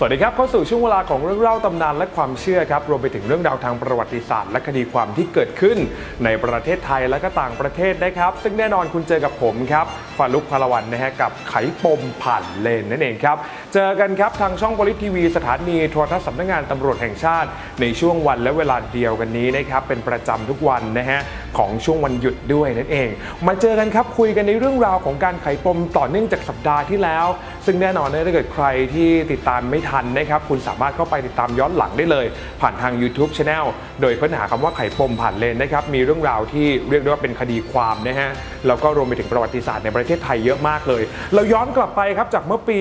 สวัสดีครับเข้าสู่ช่วงเวลาของเรื่องเล่าตำนานและความเชื่อครับรวมไปถึงเรื่องราวทางประวัติศาสตร์ และคดีความที่เกิดขึ้น ในประเทศไทยและก็ต่างประเทศนะครับ ซึ่งแน่นอนคุณเจอกับผมครับฟาลุกพลวันนะฮะกับไขปมผ่านเลนนั่นเองครับเจอกันครับทางช่องบริทีวีสถานีโทรทัศน์สำนักงานตำรวจแห่งชาติ ในช่วงวันและเวลาเดียวกันนี้นะครับเป็นประจำทุกวันนะฮะของช่วงวันหยุดด้วยนั่นเอง มาเจอกันครับคุยกันในเรื่องราวของการไขปมต่อเนื่องจากสัปดาห์ที่แล้ว ซึ่งแน่นอนนะถ้าเกิดใครที่ติดตามไม่ทันนะครับคุณสามารถเข้าไปติดตามย้อนหลังได้เลย ผ่านทาง YouTube Channel โดยค้นหาคำว่าไขปมผ่านเลนนะครับมีเรื่องราวที่เรียกได้ว่าเป็นคดีความนะฮะแล้วก็รวมไปถึงประวัติศาสตร์ในประเทศไทยเยอะมากเลย เราย้อนกลับไปครับจากเมื่อปี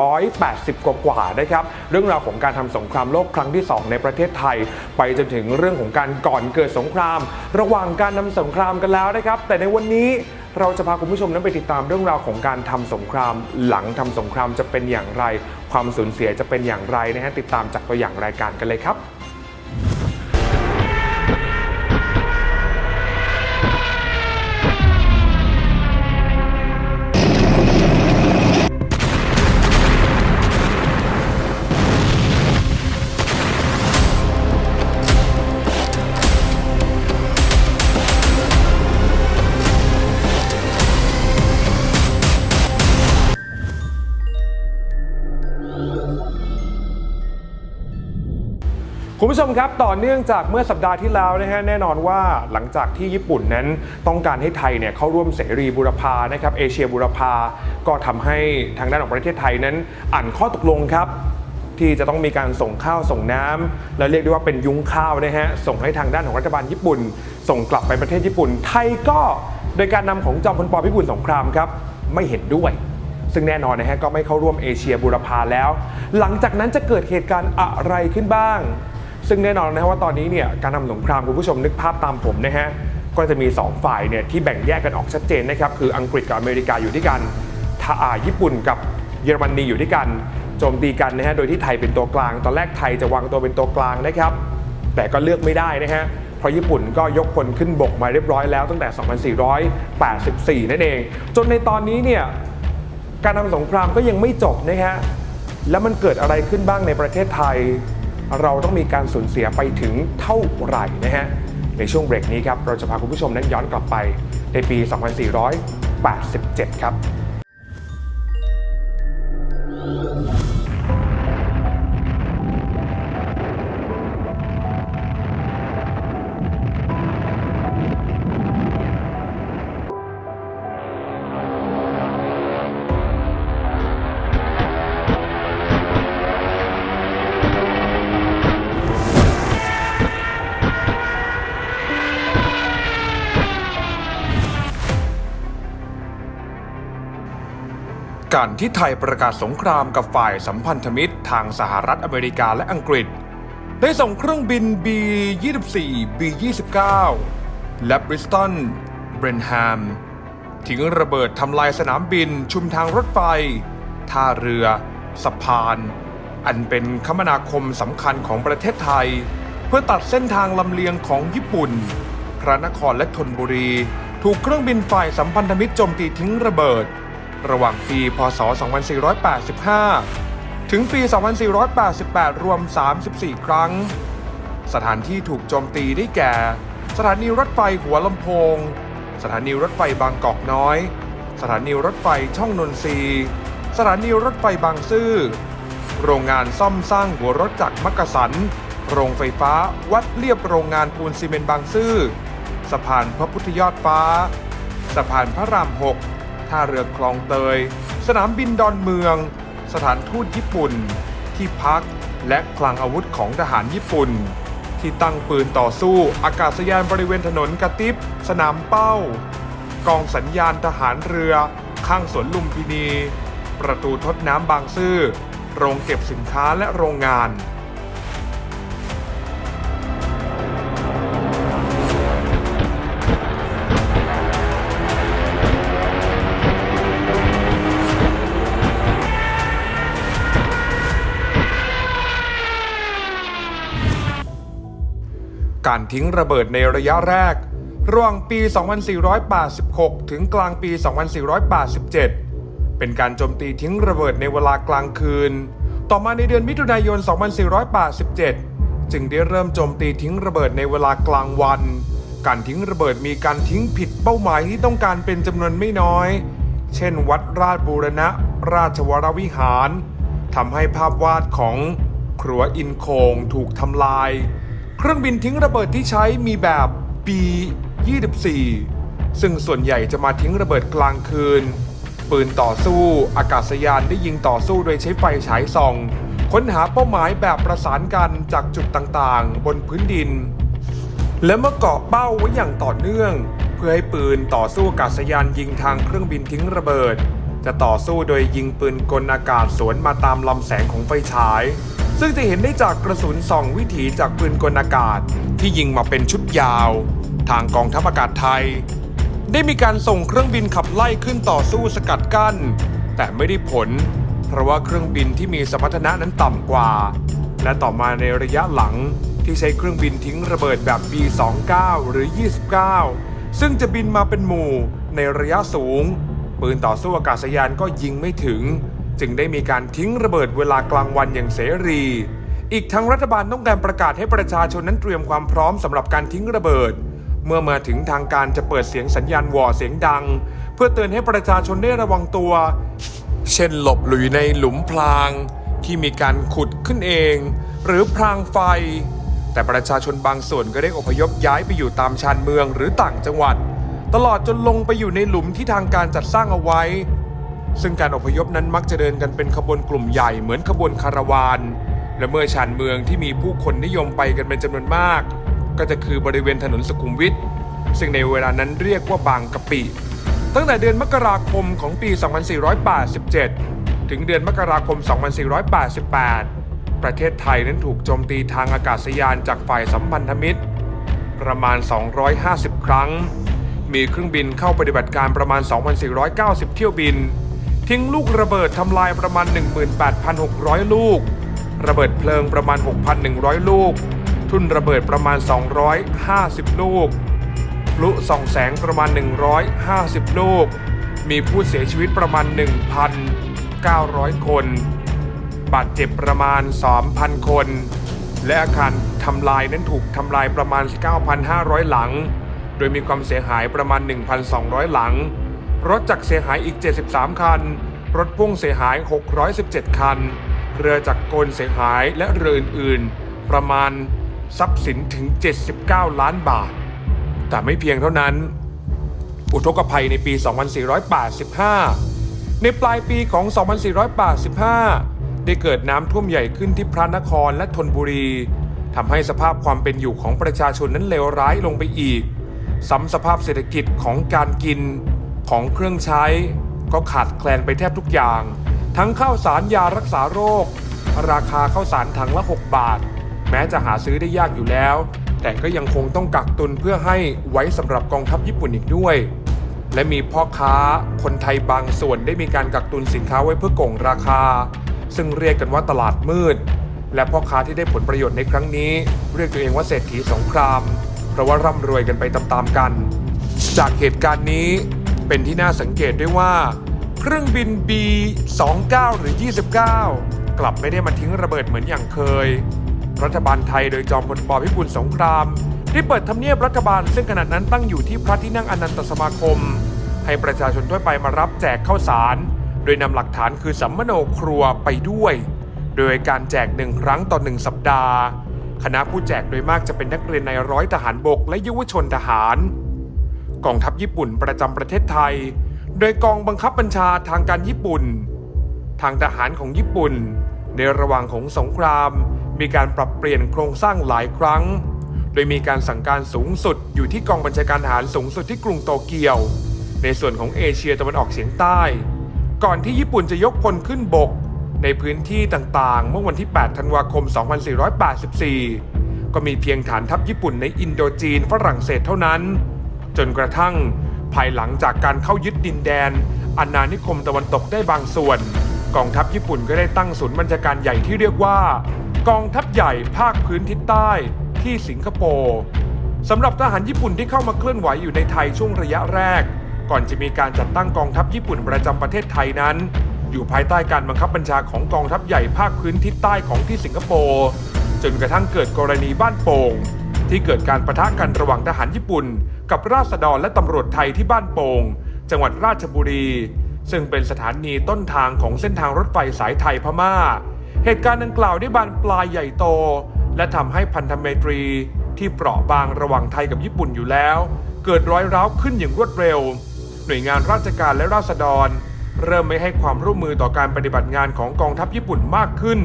2480 กว่าๆนะครับเรื่องราวของการทำสงครามโลกครั้งที่ 2 ในประเทศไทย ไปจนถึงเรื่องของการก่อนเกิดสงคราม ระหว่างการนำสงครามกันแล้วนะครับ แต่ในวันนี้เราจะพาคุณผู้ชมนั้นไปติดตามเรื่องราวของการทำสงคราม หลังทำสงครามจะเป็นอย่างไร ความสูญเสียจะเป็นอย่างไรนะฮะติดตามจากตัวอย่างรายการกันเลยครับ คุณผู้ชมครับต่อเนื่องจากเมื่อสัปดาห์ที่แล้วนะฮะแน่นอนว่าหลังจากที่ญี่ปุ่นนั้นต้องการให้ไทยเนี่ยเข้าร่วมเสรีบูรพานะครับเอเชียบูรพาก็ทำให้ทางด้านของประเทศไทยนั้นอ่านข้อตกลงครับที่จะต้องมีการส่งข้าวส่งน้ำและเรียกได้ว่าเป็นยุ้งข้าวนะฮะส่งให้ทางด้านของรัฐบาลญี่ปุ่น ส่งกลับไปประเทศญี่ปุ่น ไทยก็โดยการนำของจอมพลปพิบูลสงครามครับไม่เห็นด้วยซึ่งแน่นอนนะฮะก็ไม่เข้าร่วมเอเชียบูรพาแล้ว หลังจากนั้นจะเกิดเหตุการณ์อะไรขึ้นบ้าง ซึ่งแน่นอนนะฮะว่าตอนนี้เนี่ยการทำสงครามคุณผู้ชมนึกภาพตามผมนะฮะก็จะมี 2 ฝ่ายเนี่ยที่แบ่งแยกกันออกชัดเจนนะครับคืออังกฤษกับอเมริกาอยู่ด้วยกันถ้าอ่าญี่ปุ่นกับเยอรมนีอยู่ด้วยกันโจมตีกันนะฮะโดยที่ไทยเป็นตัวกลาง ตอนแรกไทยจะวางตัวเป็นตัวกลางนะครับ แต่ก็เลือกไม่ได้นะฮะเพราะญี่ปุ่นก็ยกพลขึ้นบกมาเรียบร้อยแล้วตั้งแต่ 2484 นั่นเอง จนในตอนนี้เนี่ยการทำสงครามก็ยังไม่จบนะฮะแล้วมันเกิดอะไรขึ้นบ้างในประเทศไทย เราต้องมีการสูญเสียไปถึงเท่าไหร่นะฮะในช่วงเบรกนี้ครับเราจะพาคุณผู้ชมนั้นย้อนกลับไปในปี 2487 ครับ การที่ไทยประกาศสงครามกับฝ่ายสัมพันธมิตรทางสหรัฐอเมริกาและอังกฤษ ได้ส่งเครื่องบิน B-24 B-29 และบริสตันเบรนแฮมทิ้งระเบิดทำลายสนามบินชุมทางรถไฟ ท่าเรือ สะพาน อันเป็นคมนาคมสำคัญของประเทศไทย เพื่อตัดเส้นทางลำเลียงของญี่ปุ่น พระนครและธนบุรี ถูกเครื่องบินฝ่ายสัมพันธมิตรโจมตีทิ้งระเบิด ระหว่างปี พศ 2485 ถึงปี 2488 รวม 34 ครั้ง สถานที่ถูกโจมตีได้แก่ สถานีรถไฟหัวลำโพง สถานีรถไฟบางกอกน้อย สถานีรถไฟช่องนนทรีสถานีรถไฟบางซื่อ โรงงานซ่อมสร้างหัวรถจักรมักกะสัน โรงไฟฟ้าวัดเรียบโรงงานปูนซีเมนต์บางซื่อ สะพานพระพุทธยอดฟ้า สะพานพระรามหก ท่าเรือคลองเตย สนามบินดอนเมือง สถานทูตญี่ปุ่น ที่พักและคลังอาวุธของทหารญี่ปุ่น ที่ตั้งปืนต่อสู้อากาศยานบริเวณถนนกระติบสนามเป้า กองสัญญาณทหารเรือ ข้างสวนลุมพินี ประตูทดน้ำบางซื่อโรงเก็บสินค้าและโรงงาน การทิ้งระเบิดในระยะแรก ระหว่างปี 2486 ถึงกลางปี 2487 เป็นการโจมตีทิ้งระเบิดในเวลากลางคืน ต่อมาในเดือนมิถุนายน 2487 จึงได้เริ่มโจมตีทิ้งระเบิดในเวลากลางวัน การทิ้งระเบิดมีการทิ้งผิดเป้าหมายที่ต้องการเป็นจำนวนไม่น้อย เช่น วัดราชบูรณะ ราชวรวิหารทำให้ภาพวาดของครัวอินโคงถูกทำลาย เครื่องบินทิ้งระเบิดที่ใช้มีแบบ B-24 ซึ่งส่วนใหญ่จะมาทิ้งระเบิดกลางคืน ปืนต่อสู้ อากาศยานได้ยิงต่อสู้โดยใช้ไฟฉายส่อง ค้นหาเป้าหมายแบบประสานกันจากจุดต่างๆ บนพื้นดิน และเมื่อเกาะเป้าไว้อย่างต่อเนื่อง เพื่อให้ปืนต่อสู้อากาศยานยิงทางเครื่องบินทิ้งระเบิด จะต่อสู้โดยยิงปืนกลอากาศสวนมาตามลำแสงของไฟฉาย ซึ่งจะเห็นได้จากกระสุนส่องวิถีจากปืนกลอากาศ ที่ยิงมาเป็นชุดยาว ทางกองทัพอากาศไทย ได้มีการส่งเครื่องบินขับไล่ขึ้นต่อสู้สกัดกั้น แต่ไม่ได้ผล เพราะว่าเครื่องบินที่มีสมรรถนะนั้นต่ำกว่า และต่อมาในระยะหลังที่ใช้เครื่องบินทิ้งระเบิดแบบ B29 หรือ 29 ซึ่งจะบินมาเป็นหมู่ในระยะสูง ปืนต่อสู้อากาศยานก็ยิงไม่ถึง จึงได้มีการทิ้งระเบิดเวลากลางวันอย่างเสรี อีกทั้งรัฐบาลต้องการประกาศให้ประชาชนนั้นเตรียมความพร้อมสำหรับการทิ้งระเบิด เมื่อมาถึงทางการจะเปิดเสียงสัญญาณวอเสียงดัง เพื่อเตือนให้ประชาชนได้ระวังตัว เช่นหลบหลุยในหลุมพราง ที่มีการขุดขึ้นเอง หรือพรางไฟ แต่ประชาชนบางส่วนก็ได้อพยพย้ายไปอยู่ตามชานเมืองหรือต่างจังหวัด ตลอดจนลงไปอยู่ในหลุมที่ทางการจัดสร้างเอาไว้ ซึ่งการอพยพนั้นมักจะเดินกันเป็นขบวนกลุ่มใหญ่เหมือนขบวนคาราวาน และเมื่อชานเมืองที่มีผู้คนนิยมไปกันเป็นจำนวนมาก ก็จะคือบริเวณถนนสุขุมวิทซึ่งในเวลานั้นเรียกว่าบางกะปิ ตั้งแต่เดือนมกราคมของปี 2487 ถึงเดือนมกราคม 2488 ประเทศไทยนั้นถูกโจมตีทางอากาศยานจากฝ่ายสัมพันธมิตร ประมาณ 250 ครั้ง มีเครื่องบินเข้าปฏิบัติการประมาณ 2,490 เที่ยวบิน ทิ้งลูกระเบิดทำลายประมาณ 18,600 ลูก ระเบิดเพลิงประมาณ 6,100 ลูก ทุ่นระเบิดประมาณ 250 ลูกพลุส่องแสงประมาณ 150 ลูก มีผู้เสียชีวิตประมาณ 1,900 คน บาดเจ็บประมาณ 3,000 คน และอาคารทำลายนั้นถูกทำลายประมาณ 9,500 หลัง โดยมีความเสียหายประมาณ 1,200 หลัง รถจักรเสียหายอีก 73 คัน รถพ่วงเสียหาย 617 คัน เรือจักรกลเสียหายและเรืออื่นๆ ประมาณทรัพย์สินถึง 79 ล้านบาท แต่ไม่เพียงเท่านั้น อุทกภัยในปี 2485 ในปลายปีของ 2485 ได้เกิดน้ำท่วมใหญ่ขึ้นที่พระนครและธนบุรีทำให้สภาพความเป็นอยู่ของประชาชนนั้นเลวร้ายลงไปอีกซ้ำสภาพเศรษฐกิจของการกิน ของเครื่องใช้ก็ขาดแคลนไปแทบทุกอย่าง ทั้งข้าวสารยารักษาโรค ราคาข้าวสารถังละ 6 บาท แม้จะหาซื้อได้ยากอยู่แล้ว แต่ก็ยังคงต้องกักตุนเพื่อให้ไว้สำหรับกองทัพญี่ปุ่นอีกด้วย และมีพ่อค้าคนไทยบางส่วนได้มีการกักตุนสินค้าไว้เพื่อก่งราคา ซึ่งเรียกกันว่าตลาดมืด และพ่อค้าที่ได้ผลประโยชน์ในครั้งนี้ เรียกตัวเองว่าเศรษฐีสงคราม เพราะว่าร่ำรวยกันไปตามๆกัน จากเหตุการณ์นี้ เป็นที่น่าสังเกตด้วยว่า เครื่องบิน B29 หรือ 29 กลับไม่ได้มาทิ้งระเบิดเหมือนอย่างเคย รัฐบาลไทยโดยจอมพลปพิบูลสงครามได้เปิดทำเนียบรัฐบาลซึ่งขณะนั้นตั้งอยู่ที่พระที่นั่งอนันตสมาคม ให้ประชาชนทั่วไปมารับแจกข้าวสาร โดยนำหลักฐานคือสัมมโนครัวไปด้วย โดยการแจกหนึ่งครั้งต่อหนึ่งสัปดาห์ คณะผู้แจกโดยมากจะเป็นนักเรียนในร้อยทหารบกและยาวชนทหาร กองทัพญี่ปุ่นประจำประเทศไทย โดยกองบังคับบัญชาทางการญี่ปุ่น ทางทหารของญี่ปุ่น ในระหว่างของสงคราม มีการปรับเปลี่ยนโครงสร้างหลายครั้ง โดยมีการสั่งการสูงสุดอยู่ที่กองบัญชาการทหารสูงสุดที่กรุงโตเกียว ในส่วนของเอเชียตะวันออกเฉียงใต้ ก่อนที่ญี่ปุ่นจะยกพลขึ้นบก ในพื้นที่ต่างๆ เมื่อวันที่ 8 ธันวาคม 2484 ก็มีเพียงฐานทัพญี่ปุ่นในอินโดจีนฝรั่งเศสเท่านั้น จนกระทั่งภายหลังจากการเข้ายึดดินแดนอาณานิคมตะวันตกได้บางส่วน กองทัพญี่ปุ่นก็ได้ตั้งศูนย์บัญชาการใหญ่ที่เรียกว่า กองทัพใหญ่ภาคพื้นทิศใต้ที่สิงคโปร์สำหรับทหารญี่ปุ่นที่เข้ามาเคลื่อนไหวอยู่ในไทยช่วงระยะแรก ก่อนจะมีการจัดตั้งกองทัพญี่ปุ่นประจำประเทศไทยนั้น อยู่ภายใต้การบังคับบัญชาของกองทัพใหญ่ภาคพื้นทิศใต้ของที่สิงคโปร์จนกระทั่งเกิดกรณีบ้านโป่งที่เกิดการประทะกันระหว่างทหารญี่ปุ่น กับราษฎรและตำรวจไทยที่บ้านโป่งจังหวัดราชบุรี ซึ่งเป็นสถานีต้นทางของเส้นทางรถไฟสายไทยพม่า เหตุการณ์ดังกล่าวได้บานปลายใหญ่โต และทำให้พันธเมตรีที่เปราะบางระหว่างไทยกับญี่ปุ่นอยู่แล้ว เกิดร้อยร้าวขึ้นอย่างรวดเร็ว หน่วยงานราชการและราษฎร เริ่มไม่ให้ความร่วมมือต่อการปฏิบัติงานของกองทัพญี่ปุ่นมากขึ้น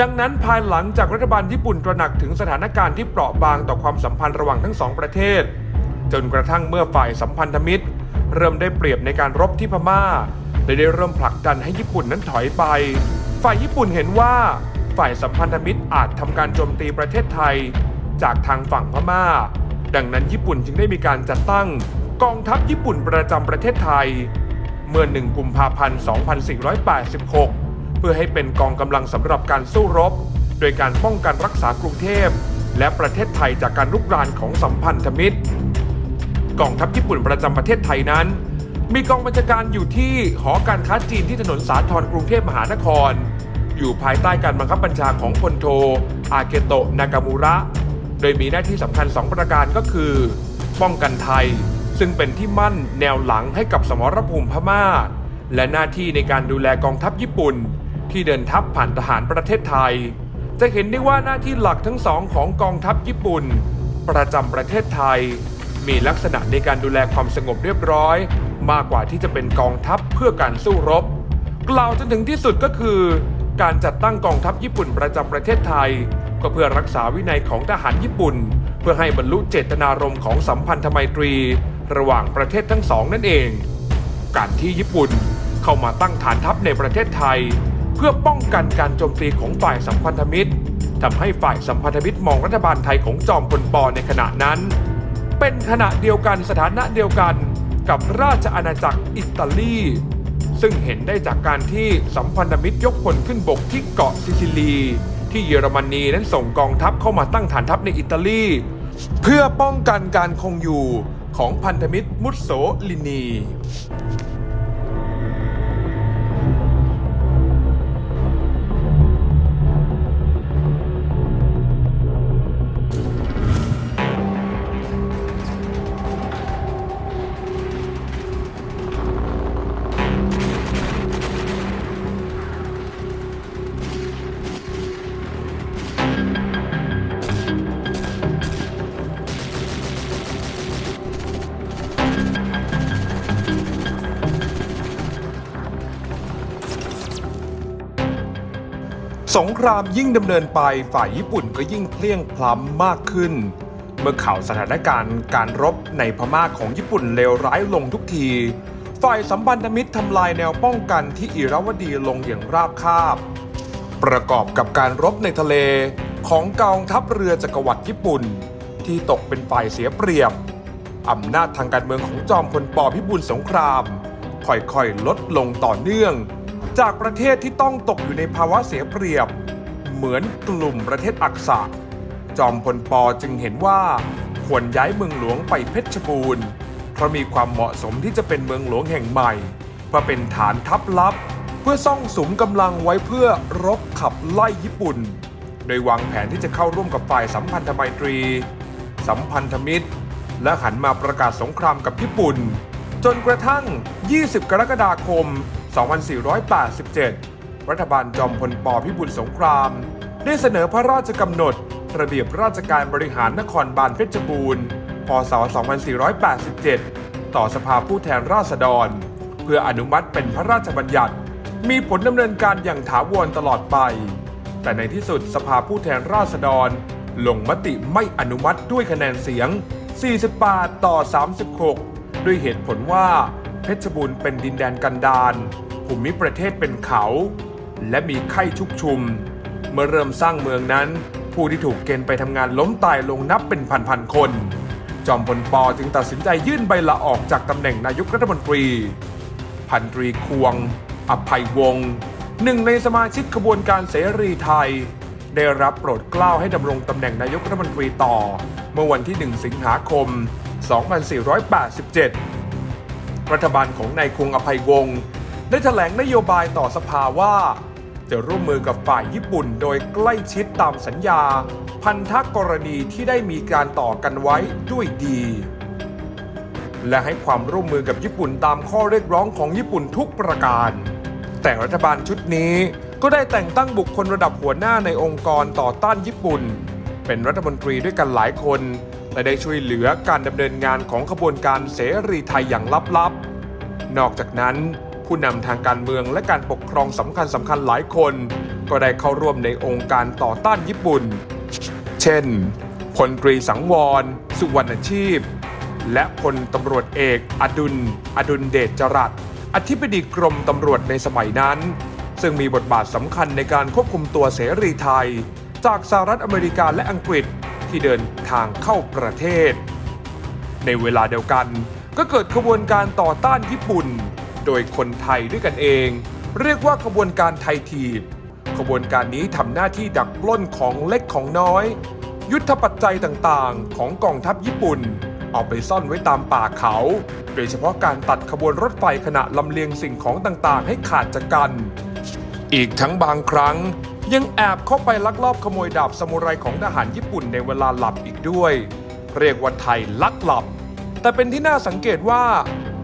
ดังนั้นภายหลังจากรัฐบาลญี่ปุ่นตระหนักถึงสถานการณ์ที่เปราะบางต่อความสัมพันธ์ระหว่างทั้งสองประเทศ จนกระทั่งเมื่อฝ่ายสัมพันธมิตร เริ่มได้เปรียบในการรบที่พม่าและได้เริ่มผลักดันให้ญี่ปุ่นนั้นถอยไป ฝ่ายญี่ปุ่นเห็นว่าฝ่ายสัมพันธมิตรอาจทำการโจมตีประเทศไทย จากทางฝั่งพม่า ดังนั้นญี่ปุ่นจึงได้มีการจัดตั้งกองทัพญี่ปุ่นประจำประเทศไทย เมื่อ 1 กุมภาพันธ์ 2486 เพื่อให้เป็นกองกำลังสำหรับการสู้รบ โดยการป้องกันรักษากรุงเทพ และประเทศไทยจากการลุกรานของสัมพันธมิตร กองทัพญี่ปุ่นประจำประเทศไทยนั้น มีกองบัญชาการอยู่ที่หอการค้าจีนที่ถนนสาทรกรุงเทพมหานคร อยู่ภายใต้การบังคับบัญชาของพลโท อาเกโตะนากามูระ โดยมีหน้าที่สำคัญ 2 ประการก็คือ ป้องกันไทย ซึ่งเป็นที่มั่นแนวหลังให้กับสมรภูมิพม่า และหน้าที่ในการดูแลกองทัพญี่ปุ่น ที่เดินทัพผ่านทหารประเทศไทย จะเห็นได้ว่าหน้าที่หลักทั้งสองของกองทัพญี่ปุ่น ประจำประเทศไทย มีลักษณะในการดูแลความสงบเรียบร้อย มากกว่าที่จะเป็นกองทัพเพื่อการสู้รบ กล่าวจนถึงที่สุดก็คือ การจัดตั้งกองทัพญี่ปุ่นประจำประเทศไทย ก็เพื่อรักษาวินัยของทหารญี่ปุ่น เพื่อให้บรรลุเจตนารมณ์ของสัมพันธไมตรี ระหว่างประเทศทั้งสองนั่นเอง การที่ญี่ปุ่นเข้ามาตั้งฐานทัพในประเทศไทย เพื่อป้องกันการโจมตีของฝ่ายสัมพันธมิตรทำให้ฝ่ายสัมพันธมิตรมองรัฐบาลไทยของจอมพลปในขณะนั้น เป็นขณะเดียวกันสถานะเดียวกันกับราชอาณาจักรอิตาลี ซึ่งเห็นได้จากการที่สัมพันธมิตรยกพลขึ้นบกที่เกาะซิซิลี ที่เยอรมนีนั้นส่งกองทัพเข้ามาตั้งฐานทัพในอิตาลี เพื่อป้องกันการคงอยู่ของพันธมิตรมุสโสลินี สงครามยิ่งดำเนินไปฝ่ายญี่ปุ่นก็ยิ่งเพลียงพล้ำมากขึ้น เมื่อข่าวสถานการณ์การรบในพม่าของญี่ปุ่นเลวร้ายลงทุกที ฝ่ายสัมพันธมิตรทำลายแนวป้องกันที่อิราวดีลงอย่างราบคาบ ประกอบกับการรบในทะเลของกองทัพเรือจักรวรรดิญี่ปุ่น ที่ตกเป็นฝ่ายเสียเปรียบอำนาจทางการเมืองของจอมพลปพิบูลสงคราม ค่อยๆ ลดลงต่อเนื่อง จากประเทศที่ต้องตกอยู่ในภาวะเสียเปรียบ เหมือนกลุ่มประเทศอักษะ จอมพลปอจึงเห็นว่าควรย้ายเมืองหลวงไปเพชรบูรณ์ เพราะมีความเหมาะสมที่จะเป็นเมืองหลวงแห่งใหม่ เพื่อเป็นฐานทัพลับ เพื่อซ่องสุมกำลังไว้เพื่อรบขับไล่ญี่ปุ่น โดยวางแผนที่จะเข้าร่วมกับฝ่ายสัมพันธไมตรี สัมพันธมิตร และหันมาประกาศสงครามกับญี่ปุ่น จนกระทั่ง 20 กรกฎาคม 2487 รัฐบาลจอมพลปพิบูลสงคราม ได้เสนอพระราชกำหนด ระเบียบราชการบริหารนครบาลเพชรบูรณ์ พศ 2487 ต่อสภาผู้แทนราษฎร เพื่ออนุมัติเป็นพระราชบัญญัติ มีผลดำเนินการอย่างถาวรตลอดไป แต่ในที่สุดสภาผู้แทนราษฎร ลงมติไม่อนุมัติด้วยคะแนนเสียง 48 ต่อ 36 ด้วยเหตุผลว่าเพชรบูรณ์เป็นดินแดนกันดาร ภูมิประเทศเป็นเขา และมีไข้ชุกชุม เมื่อเริ่มสร้างเมืองนั้น ผู้ที่ถูกเกณฑ์ไปทำงานล้มตายลงนับเป็นพันๆคน จอมพลปจึงตัดสินใจยื่นใบลาออกจากตำแหน่งนายกรัฐมนตรี พันตรีควง อภัยวงศ์หนึ่งในสมาชิกขบวนการเสรีไทย ได้รับโปรดเกล้าให้ดำรงตำแหน่งนายกรัฐมนตรีต่อ เมื่อวันที่ 1 สิงหาคม 2487 รัฐบาลของนายคงอภัยวงศ์ ได้แถลงนโยบายต่อสภาว่า จะร่วมมือกับฝ่ายญี่ปุ่นโดยใกล้ชิดตามสัญญา พันธกรณีที่ได้มีการต่อกันไว้ด้วยดี และให้ความร่วมมือกับญี่ปุ่นตามข้อเรียกร้องของญี่ปุ่นทุกประการ แต่รัฐบาลชุดนี้ก็ได้แต่งตั้งบุคคลระดับหัวหน้าในองค์กรต่อต้านญี่ปุ่น เป็นรัฐมนตรีด้วยกันหลายคน และได้ช่วยเหลือการดำเนินงานของขบวนการเสรีไทยอย่างลับๆ นอกจากนั้น ผู้นำทางการเมืองและการปกครองสำคัญสำคัญๆหลายคน ก็ได้เข้าร่วมในองค์การต่อต้านญี่ปุ่น เช่นพลตรีสังวร สุวรรณชีพ และพลตำรวจเอก อดุล อดุลเดชจรัสอธิบดีกรมตำรวจในสมัยนั้น ซึ่งมีบทบาทสำคัญในการควบคุมตัวเสรีไทย จากสหรัฐอเมริกาและอังกฤษที่เดินทางเข้าประเทศ ในเวลาเดียวกันก็เกิดขบวนการต่อต้านญี่ปุ่น โดยคนไทยด้วยกันเอง เรียกว่าขบวนการไทยทีบขบวนการนี้ทำหน้าที่ดักปล้นของเล็กของน้อย ยุทธปัจจัยต่างๆ ของกองทัพญี่ปุ่น เอาไปซ่อนไว้ตามป่าเขา โดยเฉพาะการตัดขบวนรถไฟขณะลำเลียงสิ่งของต่างๆ ให้ขาดจากกัน อีกทั้งบางครั้ง ยังแอบเข้าไปลักลอบขโมยดาบซามูไรของทหารญี่ปุ่นในเวลาหลับอีกด้วย เรียกว่าไทยลักหลับ แต่เป็นที่น่าสังเกตว่า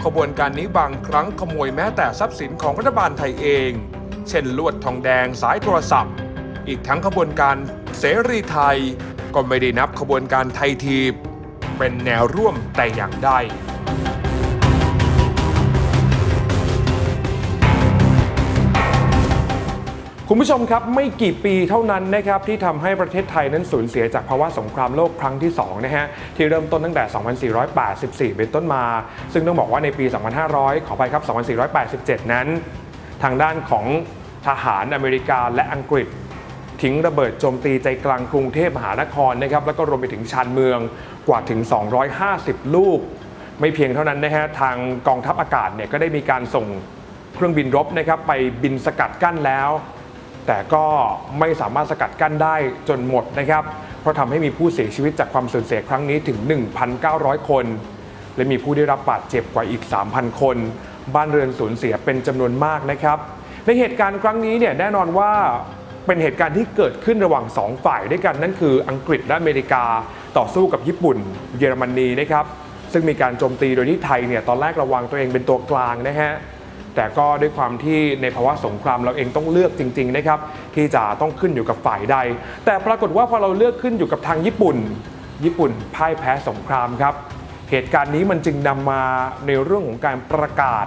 ขบวนการนี้บางครั้งขโมยแม้แต่ทรัพย์สินของรัฐบาลไทยเอง เช่นลวดทองแดงสายโทรศัพท์ อีกทั้งขบวนการเสรีไทย ก็ไม่ได้นับขบวนการไทยทีบ เป็นแนวร่วมแต่อย่างใด คุณผู้ชมครับไม่กี่ปีเท่านั้นนะครับที่ทำให้ประเทศไทยนั้นสูญเสียจากภาวะสงครามโลกครั้งที่2นะฮะที่เริ่มต้นตั้งแต่ 2484 เป็นต้นมา ซึ่งต้องบอกว่าในปี 2500 ขอไปครับ 2487 นั้น ทางด้านของทหารอเมริกาและอังกฤษทิ้งระเบิดโจมตีใจกลางกรุงเทพมหานครนะครับแล้วก็รวมไปถึงชานเมืองกว่าถึง 250 ลูก ไม่เพียงเท่านั้นนะฮะทางกองทัพอากาศเนี่ยก็ได้มีการส่งเครื่องบินรบนะครับไปบินสกัดกั้นแล้ว แต่ก็ไม่สามารถสกัดกั้นได้จนหมดนะครับ เพราะทำให้มีผู้เสียชีวิตจากความสูญเสียครั้งนี้ถึง 1,900 คน และมีผู้ได้รับบาดเจ็บกว่าอีก 3,000 คน บ้านเรือนสูญเสียเป็นจำนวนมากนะครับ ในเหตุการณ์ครั้งนี้เนี่ยแน่นอนว่าเป็นเหตุการณ์ที่เกิดขึ้นระหว่าง 2 ฝ่ายด้วยกันนั่นคืออังกฤษและอเมริกาต่อสู้กับญี่ปุ่น เยอรมนีนะครับซึ่งมีการโจมตีโดยที่ไทยเนี่ยตอนแรกระวังตัวเองเป็นตัวกลางนะฮะ แต่ก็ด้วยความที่ในภาวะสงครามเราเองต้องเลือกจริงๆนะครับที่จะต้องขึ้นอยู่กับฝ่ายใด แต่ปรากฏว่าพอเราเลือกขึ้นอยู่กับทางญี่ปุ่น ญี่ปุ่นพ่ายแพ้สงครามครับ เหตุการณ์นี้มันจึงนำมาในเรื่องของการประกาศ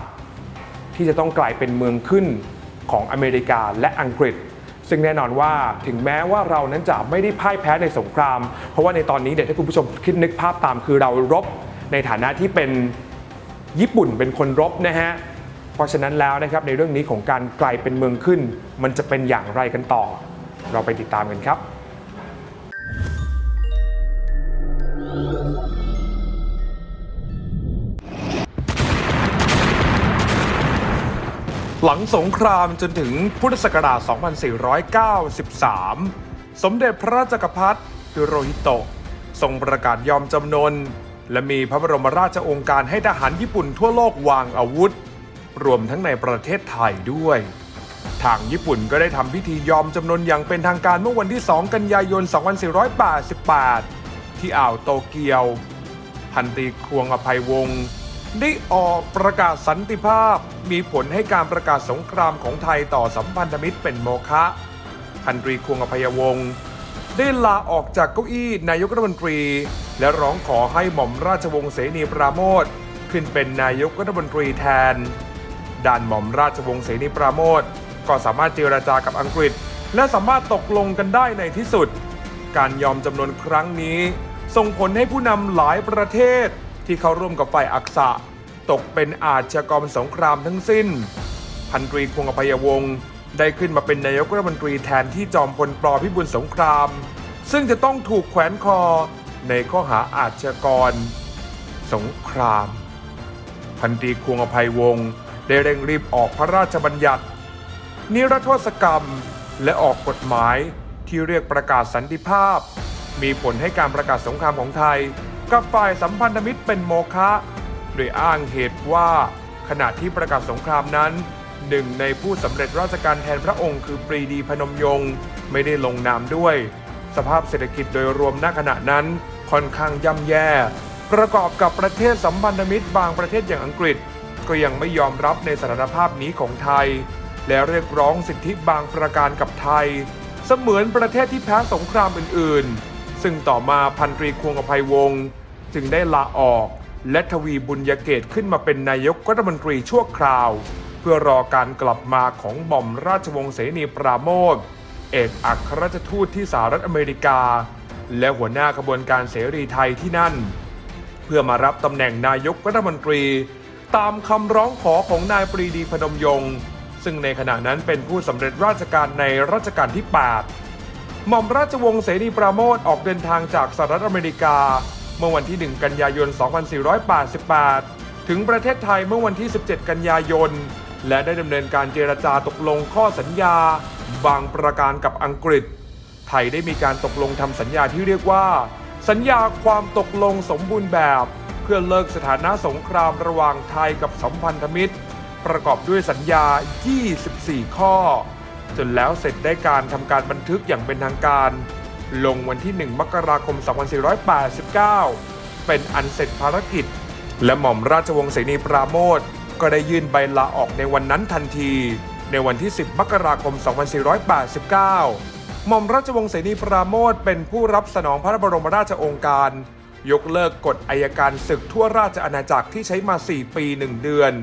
ที่จะต้องกลายเป็นเมืองขึ้นของอเมริกาและอังกฤษซึ่งแน่นอนว่าถึงแม้ว่าเรานั้นจะไม่ได้พ่ายแพ้ในสงคราม เพราะว่าในตอนนี้เดี๋ยวถ้าคุณผู้ชมคิดนึกภาพตามคือเรารบในฐานะที่เป็นญี่ปุ่นเป็นคนรบนะฮะ ราะฉะนั้นแล้วนะครับในเรื่องนี้ของการกลายเป็นเมืองขึ้น มันจะเป็นอย่างไรกันต่อ เราไปติดตามกันครับหลังสงครามจนถึงพุทธศักราช 2493 สมเด็จพระจักรพรรดิฮิโรฮิโตะ ทรงประกาศยอมจำนน และมีพระบรมราชโองการให้ทหารญี่ปุ่นทั่วโลกวางอาวุธ รวมทั้งในประเทศไทยด้วย ทางญี่ปุ่นก็ได้ทำพิธียอมจำนนอย่างเป็นทางการเมื่อวันที่ 2 กันยายน 2488 ที่อ่าวโตเกียว พันตีควงอภัยวงศ์ได้ออกประกาศสันติภาพ มีผลให้การประกาศสงครามของไทยต่อสัมพันธมิตรเป็นโมฆะพันตรีควงอภัยวงศ์ได้ลาออกจากเก้าอี้นายกรัฐมนตรี และร้องขอให้หม่อมราชวงศ์เสนีปราโมทขึ้นเป็นนายกรัฐมนตรีแทน ด้านหม่อมราชวงศ์เสนีปราโมทก็สามารถเจรจากับอังกฤษ และสามารถตกลงกันได้ในที่สุด การยอมจำนวนครั้งนี้ ส่งผลให้ผู้นำหลายประเทศที่เข้าร่วมกับฝ่ายอักษะ ตกเป็นอาชญากรสงครามทั้งสิ้น พันตรีคงอภัยวงศ์ได้ขึ้นมาเป็นนายกรัฐมนตรีแทนที่จอมพลปลอพิบูลสงคราม ซึ่งจะต้องถูกแขวนคอในข้อหาอาชญากร สงคราม พันตรีควงอภัยวงศ์ ได้เร่งรีบออกพระราชบัญญัติ นิรโทษกรรม และออกกฎหมายที่เรียกประกาศสันติภาพ มีผลให้การประกาศสงครามของไทย กับฝ่ายสัมพันธมิตรเป็นโมฆะโดยอ้างเหตุว่าขณะที่ประกาศสงครามนั้นหนึ่งในผู้สำเร็จราชการแทนพระองค์คือปรีดีพนมยงค์ไม่ได้ลงนามด้วย สภาพเศรษฐกิจโดยรวมณขณะนั้นค่อนข้างย่ำแย่ ประกอบกับประเทศสัมพันธมิตรบางประเทศอย่างอังกฤษ ก็ยังไม่ยอมรับในสถานภาพนี้ของไทย และเรียกร้องสิทธิบางประการกับไทย เสมือนประเทศที่แพ้สงครามอื่นๆ ซึ่งต่อมาพันตรีควงอภัยวงศ์จึงได้ลาออกและทวีบุญยเกตขึ้นมาเป็นนายกรัฐมนตรีชั่วคราว เพื่อรอการกลับมาของหม่อมราชวงศ์เสนีปราโมทเอกอัครราชทูตที่สหรัฐอเมริกา และหัวหน้าขบวนการเสรีไทยที่นั่น เพื่อมารับตำแหน่งนายกรัฐมนตรี ตามคำร้องขอของนายปรีดีพนมยงค์ซึ่งในขณะนั้นเป็นผู้สำเร็จราชการในรัชกาลที่ 8 หม่อมราชวงศ์เสนีปราโมทออกเดินทางจากสหรัฐอเมริกา เมื่อวันที่ 1 กันยายน 2488 ถึงประเทศไทยเมื่อวันที่ 17 กันยายน และได้ดำเนินการเจรจาตกลงข้อสัญญา บางประการกับอังกฤษ ไทยได้มีการตกลงทำสัญญาที่เรียกว่า สัญญาความตกลงสมบูรณ์แบบ พื่อเลิกสถานะสงครามระหว่างไทยกับสัมพันธมิตร ประกอบด้วยสัญญา 24 ข้อ จนแล้วเสร็จได้การทำการบันทึกอย่างเป็นทางการ ลงวันที่ 1 มกราคม 2489 เป็นอันเสร็จภารกิจ และหม่อมราชวงศ์เสนีปราโมทก็ได้ยื่นใบลาออกในวันนั้นทันที ในวันที่ 10 มกราคม 2489 หม่อมราชวงศ์เสนีปราโมทเป็นผู้รับสนองพระบรมราชโองการ ยกเลิกกฎอายการศึกทั่วราชอาณาจักรที่ใช้มา 4 ปี 1 เดือน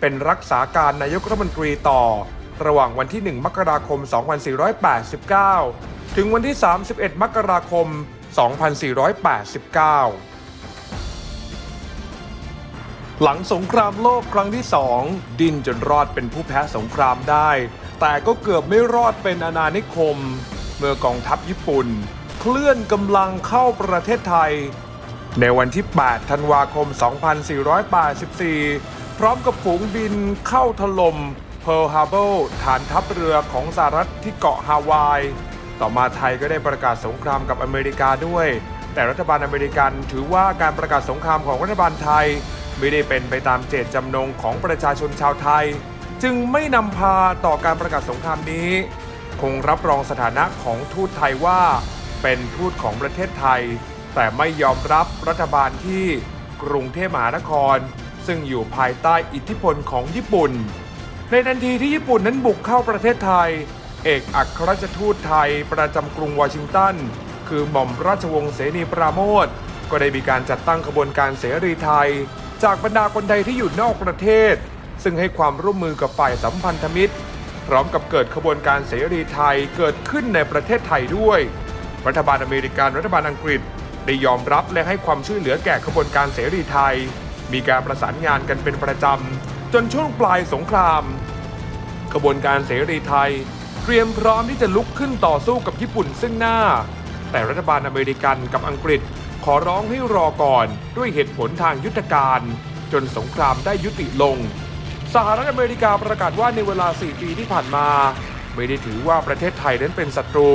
เป็นรักษาการนายกรัฐมนตรีต่อ ระหว่างวันที่ 1 มกราคม 2489 ถึงวันที่ 31 มกราคม 2489 หลังสงครามโลกครั้งที่สองดินจนรอดเป็นผู้แพ้สงครามได้ แต่ก็เกือบไม่รอดเป็นอาณานิคม เมื่อกองทัพญี่ปุ่น เคลื่อนกำลังเข้าประเทศไทย ในวันที่ 8 ธันวาคม 2484 พร้อมกับฝูงบินเข้าถล่มเพิร์ลฮาร์เบลฐานทัพเรือของสหรัฐที่เกาะฮาวาย ต่อมาไทยก็ได้ประกาศสงครามกับอเมริกาด้วย แต่รัฐบาลอเมริกันถือว่าการประกาศสงครามของรัฐบาลไทย ไม่ได้เป็นไปตามเจตจำนงของประชาชนชาวไทย จึงไม่นำพาต่อการประกาศสงครามนี้ คงรับรองสถานะของทูตไทยว่า เป็นทูตของประเทศไทย แต่ไม่ยอมรับรัฐบาลที่กรุงเทพมหานคร ซึ่งอยู่ภายใต้อิทธิพลของญี่ปุ่น ในทันทีที่ญี่ปุ่นนั้นบุกเข้าประเทศไทย เอกอัครราชทูตไทยประจำกรุงวอชิงตัน คือหม่อมราชวงศ์เสนีปราโมทก็ได้มีการจัดตั้งขบวนการเสรีไทย จากบรรดาคนไทยที่อยู่นอกประเทศ ซึ่งให้ความร่วมมือกับฝ่ายสัมพันธมิตร พร้อมกับเกิดขบวนการเสรีไทยเกิดขึ้นในประเทศไทยด้วย รัฐบาลอเมริกันรัฐบาลอังกฤษ ได้ยอมรับและให้ความช่วยเหลือแก่ขบวนการเสรีไทย มีการประสานงานกันเป็นประจำ จนช่วงปลายสงคราม ขบวนการเสรีไทย เตรียมพร้อมที่จะลุกขึ้นต่อสู้กับญี่ปุ่นซึ่งหน้า แต่รัฐบาลอเมริกันกับอังกฤษขอร้องให้รอก่อนด้วยเหตุผลทางยุทธการ จนสงครามได้ยุติลง สหรัฐอเมริกาประกาศว่าในเวลา 4 ปีที่ผ่านมา ไม่ได้ถือว่าประเทศไทยนั้นเป็นศัตรู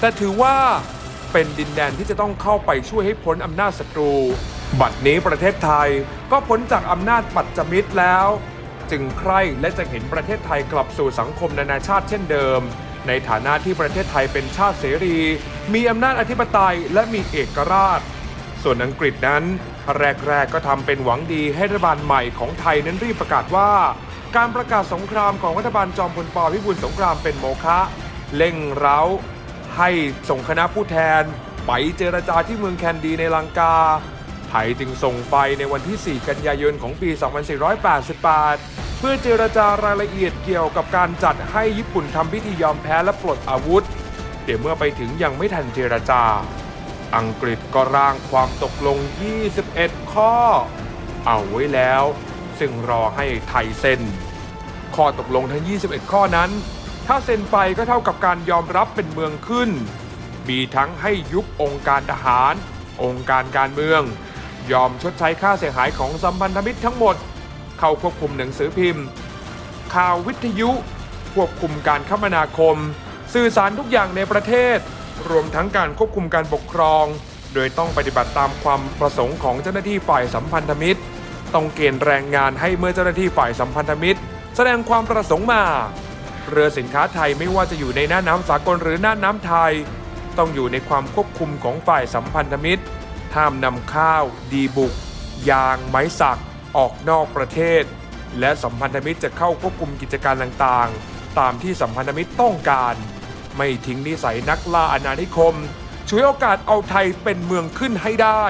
แต่ถือว่า เป็นดินแดนที่จะต้องเข้าไปช่วยให้พ้นอำนาจศัตรู บัดนี้ประเทศไทยก็พ้นจากอำนาจปัจจมิตรแล้ว จึงใคร่และจะเห็นประเทศไทยกลับสู่สังคมนานาชาติเช่นเดิม ในฐานะที่ประเทศไทยเป็นชาติเสรี มีอำนาจอธิปไตยและมีเอกราช ส่วนอังกฤษนั้น แรกๆก็ทำเป็นหวังดีให้รัฐบาลใหม่ของไทยนั้นรีบประกาศว่า การประกาศสงครามของรัฐบาลจอมพลปพิบูลสงครามเป็นโมฆะเร่งเร้า ให้ส่งคณะผู้แทน ไปเจรจาที่เมืองแคนดีในลังกา ไทยจึงส่งไปในวันที่ 4 กันยายนของปี 2488 เพื่อเจรจารายละเอียดเกี่ยวกับการจัดให้ญี่ปุ่นทำพิธียอมแพ้และปลดอาวุธ เดี๋ยวเมื่อไปถึงยังไม่ทันเจรจา อังกฤษก็ร่างความตกลง 21 ข้อ เอาไว้แล้ว ซึ่งรอให้ไทยเซ็นข้อตกลงทั้ง 21 ข้อนั้น ถ้าเซ็นไปก็เท่ากับการยอมรับเป็นเมืองขึ้น มีทั้งให้ยุบองค์การทหาร องค์การการเมือง ยอมชดใช้ค่าเสียหายของสัมพันธมิตรทั้งหมด เข้าควบคุมหนังสือพิมพ์ ข่าววิทยุ ควบคุมการคมนาคม สื่อสารทุกอย่างในประเทศ รวมทั้งการควบคุมการปกครอง โดยต้องปฏิบัติตามความประสงค์ของเจ้าหน้าที่ฝ่ายสัมพันธมิตร ต้องเกณฑ์แรงงานให้เมื่อเจ้าหน้าที่ฝ่ายสัมพันธมิตร แสดงความประสงค์มา เรือสินค้าไทยไม่ว่าจะอยู่ในหน้าน้ำสากลหรือหน้าน้ำไทย ต้องอยู่ในความควบคุมของฝ่ายสัมพันธมิตร ห้ามนำข้าว ดีบุก ยาง ไม้สัก ออกนอกประเทศ และสัมพันธมิตรจะเข้าควบคุมกิจการต่างๆ ตามที่สัมพันธมิตรต้องการ ไม่ทิ้งนิสัยนักล่าอาณานิคมช่วยโอกาสเอาไทยเป็นเมืองขึ้นให้ได้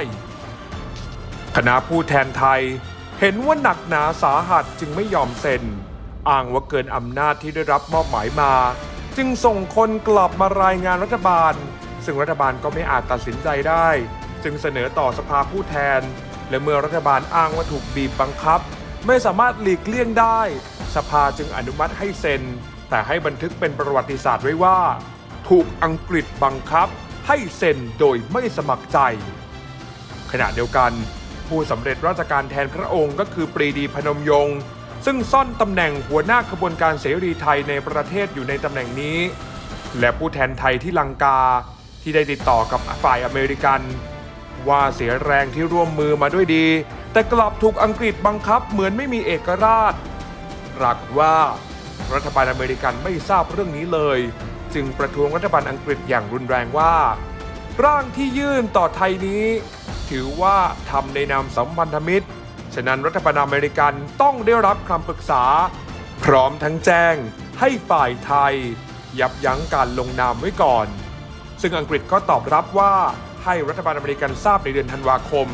คณะผู้แทนไทยเห็นว่าหนักหนาสาหัสจึงไม่ยอมเซ็น อ้างว่าเกินอำนาจที่ได้รับมอบหมายมา จึงส่งคนกลับมารายงานรัฐบาล ซึ่งรัฐบาลก็ไม่อาจตัดสินใจได้ จึงเสนอต่อสภาผู้แทน และเมื่อรัฐบาลอ้างว่าถูกบีบบังคับ ไม่สามารถหลีกเลี่ยงได้ สภาจึงอนุมัติให้เซ็น แต่ให้บันทึกเป็นประวัติศาสตร์ไว้ว่า ถูกอังกฤษบังคับ ให้เซ็นโดยไม่สมัครใจ ขณะเดียวกันผู้สำเร็จราชการแทนพระองค์ก็คือปรีดีพนมยงค์ ซึ่งซ่อนตำแหน่งหัวหน้าขบวนการเสรีไทยในประเทศอยู่ในตำแหน่งนี้ และผู้แทนไทยที่ลังกาที่ได้ติดต่อกับฝ่ายอเมริกัน ว่าเสียแรงที่ร่วมมือมาด้วยดี แต่กลับถูกอังกฤษบังคับเหมือนไม่มีเอกราชปรากฏว่า รัฐบาลอเมริกันไม่ทราบเรื่องนี้เลย จึงประท้วงรัฐบาลอังกฤษอย่างรุนแรงว่า ร่างที่ยื่นต่อไทยนี้ ถือว่าทำในนามสัมพันธมิตร ฉะนั้นรัฐบาลอเมริกันต้องได้รับคำปรึกษา พร้อมทั้งแจ้งให้ฝ่ายไทย ยับยั้งการลงนามไว้ก่อน ซึ่งอังกฤษก็ตอบรับว่าให้รัฐบาลอเมริกันทราบในเดือนธันวาคม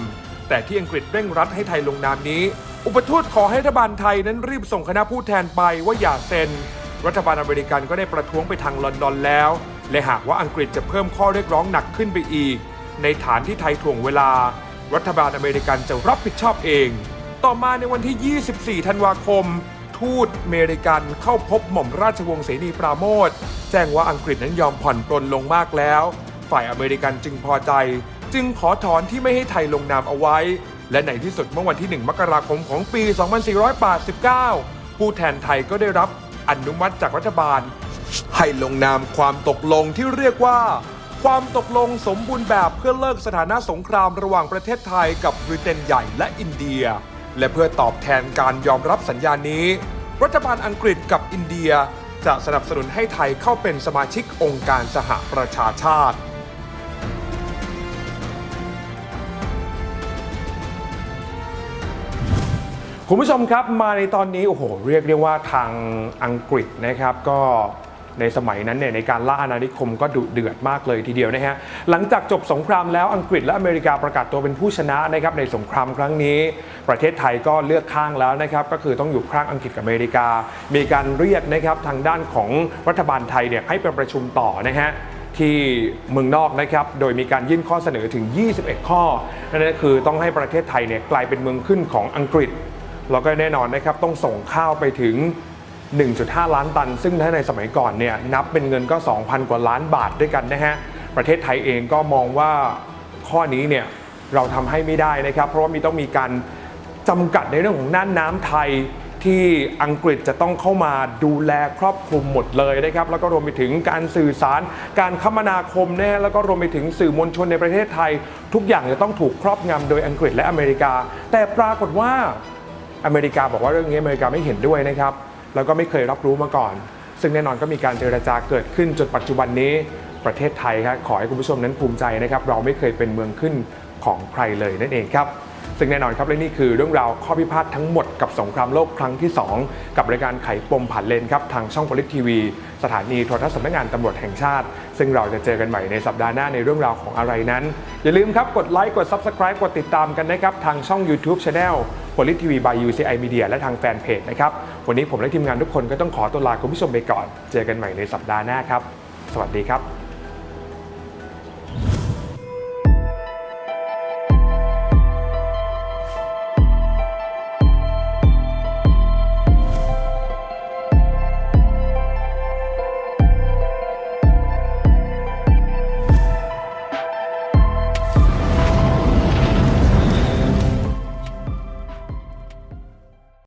แต่ที่อังกฤษเร่งรัดให้ไทยลงนามนี้ อุปทูตขอให้รัฐบาลไทยนั้นรีบส่งคณะผู้แทนไปว่าอย่าเซ็น รัฐบาลอเมริกันก็ได้ประท้วงไปทางลอนดอนแล้ว และหากว่าอังกฤษจะเพิ่มข้อเรียกร้องหนักขึ้นไปอีก ในฐานที่ไทยถ่วงเวลา รัฐบาลอเมริกันจะรับผิดชอบเอง ต่อมาในวันที่ 24 ธันวาคม ทูตอเมริกันเข้าพบหม่อมราชวงศ์เสนีปราโมทแจ้งว่าอังกฤษนั้นยอมผ่อนปลนลงมากแล้ว ฝ่ายอเมริกันจึงพอใจ จึงขอถอนที่ไม่ให้ไทยลงนามเอาไว้ และในที่สุดเมื่อวันที่ 1 มกราคมของปี 2489 ผู้แทนไทยก็ได้รับอนุมัติจากรัฐบาล ให้ลงนามความตกลงที่เรียกว่า ความตกลงสมบูรณ์แบบเพื่อเลิกสถานะสงครามระหว่างประเทศไทยกับบริเตนใหญ่และอินเดีย และเพื่อตอบแทนการยอมรับสัญญานี้ รัฐบาลอังกฤษกับอินเดียจะสนับสนุนให้ไทยเข้าเป็นสมาชิกองค์การสหประชาชาติ คุณผู้ชมครับมาในตอนนี้โอ้โหเรียกได้ว่าทางอังกฤษนะครับก็ ในสมัยนั้นเนี่ยในการล่าอาณานิคมก็ดุเดือดมากเลยทีเดียวนะฮะหลังจากจบสงครามแล้วอังกฤษและอเมริกาประกาศตัวเป็นผู้ชนะนะครับในสงครามครั้งนี้ ประเทศไทยก็เลือกข้างแล้วนะครับก็คือต้องอยู่ข้างอังกฤษกับอเมริกา มีการเรียกนะครับทางด้านของรัฐบาลไทยเนี่ยให้ไปประชุมต่อนะฮะที่เมืองนอกนะครับ โดยมีการยื่นข้อเสนอถึง 21 ข้อ นั่นก็คือต้องให้ประเทศไทยเนี่ยกลายเป็นเมืองขึ้นของอังกฤษ แล้วก็แน่นอนนะครับต้องส่งข้าวไปถึง 1.5 ล้านตัน ซึ่งถ้าในสมัยก่อนเนี่ยนับเป็นเงินก็ 2,000 กว่าล้านบาทด้วยกันนะฮะ ประเทศไทยเองก็มองว่าข้อนี้เนี่ยเราทำให้ไม่ได้นะครับ เพราะว่ามีต้องมีการจำกัดในเรื่องของน่านน้ำไทยที่อังกฤษจะต้องเข้ามาดูแลครอบคลุมหมดเลยนะครับ แล้วก็รวมไปถึงการสื่อสาร การคมนาคมนะฮะแล้วก็รวมไปถึงสื่อมวลชนในประเทศไทย ทุกอย่างจะต้องถูกครอบงำโดยอังกฤษและอเมริกา แต่ปรากฏว่าอเมริกาบอกว่าเรื่องนี้อเมริกาไม่เห็นด้วยนะครับ แล้วก็ไม่เคยรับรู้มาก่อน ซึ่งแน่นอนก็มีการเจรจาเกิดขึ้นจนปัจจุบันนี้ประเทศไทยครับขอให้คุณผู้ชมนั้นภูมิใจนะครับ เราไม่เคยเป็นเมืองขึ้นของใครเลยนั่นเองครับ ซึ่งแน่นอนครับและนี่คือเรื่องราวข้อพิพาททั้งหมดกับสงครามโลกครั้งที่ 2 กับรายการไขปมผ่านเลนครับทางช่อง p o l i t ทีวี สถานีโทรทัศน์สำนักงานตำรวจแห่งชาติ ซึ่งเราจะเจอกันใหม่ในสัปดาห์หน้าในเรื่องราวของอะไรนั้น อย่าลืมครับกดไลค์กด Subscribe กดติดตามกันนะครับทางช่อง YouTube Channel p o l i t ทีวี by UCI Media และทางแฟนเพจนะครับ วันนี้ผมและทีมงานทุกคนก็ต้องขอตัวลาคุณผู้ชมไปก่อน เจอกันใหม่ในสัปดาห์หน้าครับ สวัสดีครับ